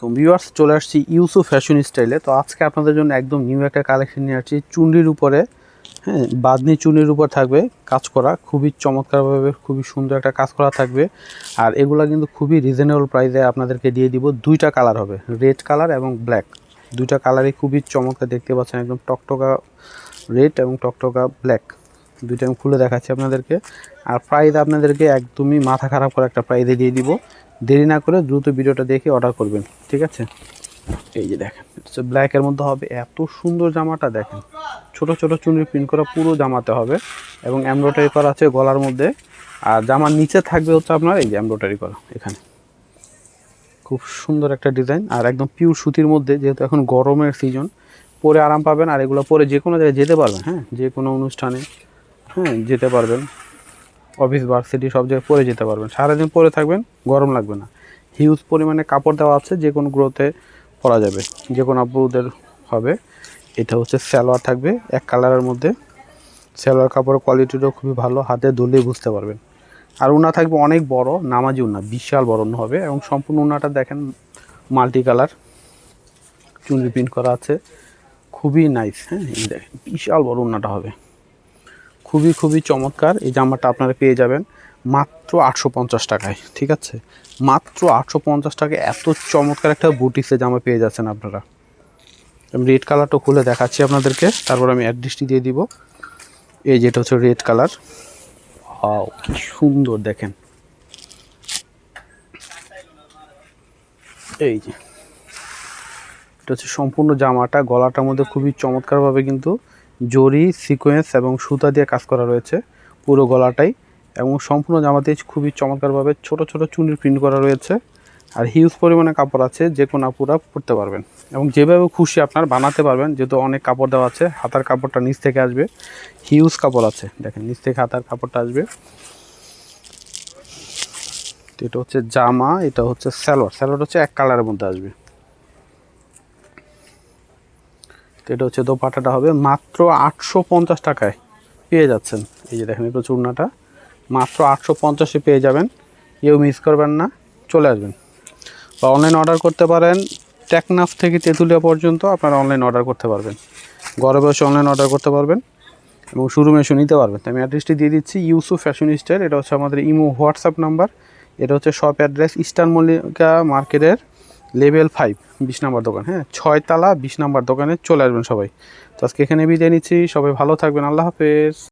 আলাইকুম। ভিউয়ার্স চলে আসছি ইউসু ফ্যাশন স্টাইলে তো আজকে আপনাদের জন্য একদম নিউ একটা কালেকশন নিয়ে আসছি। চুন্ডির উপরে হ্যাঁ বাদনি চুন্ডির উপর থাকবে কাজ করা। খুবই চমৎকারভাবে খুবই সুন্দর একটা কাজ করা থাকবে। আর এগুলা কিন্তু খুবই রিজনেবল প্রাইসে আপনাদেরকে দিয়ে দিব। দুইটা কালার হবে রেড কালার এবং ব্ল্যাক দুইটা কালারই খুবই চমৎকার দেখতে পাচ্ছেন, একদম টকটকা রেড এবং টকটকা ব্ল্যাক দুইটা আমি খুলে দেখাচ্ছি আপনাদেরকে। আর প্রাইস আপনাদেরকে একদমই মাথা খারাপ করে একটা প্রাইজে দিয়ে দিব। দেরি না করে দ্রুত ভিডিওটা দেখে অর্ডার করবেন, ঠিক আছে? এই যে দেখেন ব্ল্যাকের মধ্যে হবে, এত সুন্দর জামাটা দেখেন। ছোট ছোট চুনির প্রিন্ট করা পুরো জামাতে হবে এবং এমব্রয়ডারি করা আছে গলার মধ্যে। আর জামার নিচে থাকবে হচ্ছে আপনার এই যে এমব্রয়ডারি করা, এখানে। খুব সুন্দর একটা ডিজাইন আর একদম পিওর সুতির মধ্যে, যেহেতু এখন গরমের সিজন পরে আরাম পাবেন, আর এগুলো পরে যে কোনো জায়গায় যেতে পারবেন হ্যাঁ? যে কোনো অনুষ্ঠানে হ্যাঁ যেতে পারবেন। অফিস ভার্সিটি সব জায়গায় পরে যেতে পারবেন। সারাদিন পরে থাকবেন, গরম লাগবে না। হিউজ পরিমাণে কাপড় দেওয়া আছে, যে কোনো গ্রোথে পরা যাবে। যে কোনো আপুদের হবে। এটা হচ্ছে সালোয়ার থাকবে, এক কালারের মধ্যে। সালোয়ার কাপড়ের কোয়ালিটিটাও খুবই ভালো, হাতে ধরলেই বুঝতে পারবেন। আর উনা থাকবে অনেক বড়, নামাজি উনা, বিশাল বড় উন্না হবে এবং সম্পূর্ণ উনাটা দেখেন মাল্টি কালার চুনরি প্রিন্ট করা আছে। খুবই নাইস হ্যাঁ দেখেন, বিশাল বড় উন্নাটা হবে। খুবই খুবই চমৎকার। এই জামাটা আপনারা পেয়ে যাবেন মাত্র আটশো পঞ্চাশ টাকায়, ঠিক আছে? মাত্র আটশো পঞ্চাশ টাকায় এত চমৎকার একটা বুটিক্সে জামা পেয়ে যাচ্ছেন আপনারা। আমি রেড কালারটা খুলে দেখাচ্ছি আপনাদেরকে, তারপর আমি অ্যাড্রেসটি দিয়ে দিব। এই যেটা হচ্ছে রেড কালার হাও কি সুন্দর, দেখেন। এই যে। এটা হচ্ছে সম্পূর্ণ জামাটা, গলাটার মধ্যে খুবই চমৎকারভাবে কিন্তু জরি সিকোয়েন্স এবং সুতা দিয়ে কাজ করা রয়েছে পুরো গলাটাই এবং সম্পূর্ণ জামাতে খুবই চমৎকারভাবে ছোট ছোট চুনির প্রিন্ট করা রয়েছে। আর হিউজ পরিমাণে কাপড় আছে, যে কোনো আপুরা পরতে পারবেন। এবং যেভাবে খুশি আপনার বানাতে পারবেন, যেহেতু অনেক কাপড় দেওয়া আছে, হাতার কাপড়টা নিচ থেকে আসবে। হিউজ কাপড় আছে, দেখেন নিচ থেকে হাতার কাপড়টা আসবে। এটা হচ্ছে জামা, এটা হচ্ছে স্যালোয়ার স্যালোয়ার হচ্ছে এক কালারের মধ্যে আসবে তো এটা হচ্ছে দোপাটাটা হবে মাত্র আটশো পঞ্চাশ টাকায়। পেয়ে যাচ্ছেন। এই যে দেখেন একটু চূর্ণাটা। মাত্র আটশো পঞ্চাশে পেয়ে যাবেন। কেউ মিস করবেন না। চলে আসবেন। বা অনলাইন অর্ডার করতে পারেন। টেকনাফ থেকে তেঁতুলিয়া পর্যন্ত আপনারা অনলাইন অর্ডার করতে পারবেন। ঘরে বসে অনলাইন অর্ডার করতে পারবেন এবং শোরুমে এসে নিতে পারবেন। আমি অ্যাড্রেসটি দিয়ে দিচ্ছি ইউসু ফ্যাশন স্টাইল এটা হচ্ছে আমাদের ইমো হোয়াটসঅ্যাপ নাম্বার এটা হচ্ছে শপ অ্যাড্রেস ইস্টার্ন মল্লিকা মার্কেটের লেভেল ফাইভ বিশ নাম্বার দোকান হ্যাঁ? ছয়তলা বিশ নাম্বার দোকানে চলে আসবেন সবাই। তো আজকে এখানে বিদায় নিচ্ছি, সবাই ভালো থাকবেন, আল্লাহ হাফেজ।